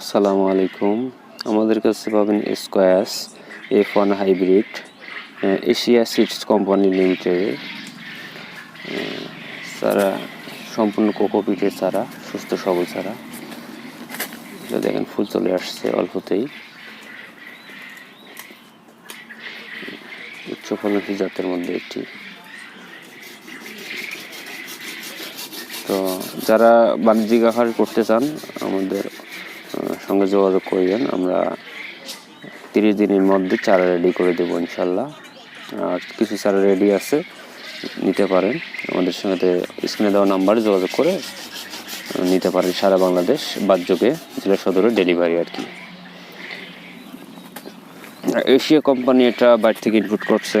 আসসালামু আলাইকুম। আমাদের কাছে পাবেন squash F one hybrid Asia seeds company limited চারা সম্পূর্ণ কোকোপিটের চারা সুস্থ সবল এটা দেখেন ফুল চলে আসছে অল্পতেই। উচ্চ ফলনশীল জাতের মধ্যে একটি। তো যারা বাণিজ্যিক আহার করতে চান, আমাদের সঙ্গে যোগাযোগ করবেন। আমরা তিরিশ দিনের মধ্যে চারা রেডি করে দেবো ইনশাল্লাহ। আর কিছু চারা রেডি আছে, নিতে পারেন। আমাদের সঙ্গে স্ক্রিনে দেওয়া নাম্বারে যোগাযোগ করে নিতে পারেন সারা বাংলাদেশ বাদযোগে জেলা সদরে ডেলিভারি আর কি। এশিয়া কোম্পানি এটা বাইরে থেকে ইনপুট করছে।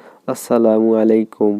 আসসালামু আলাইকুম।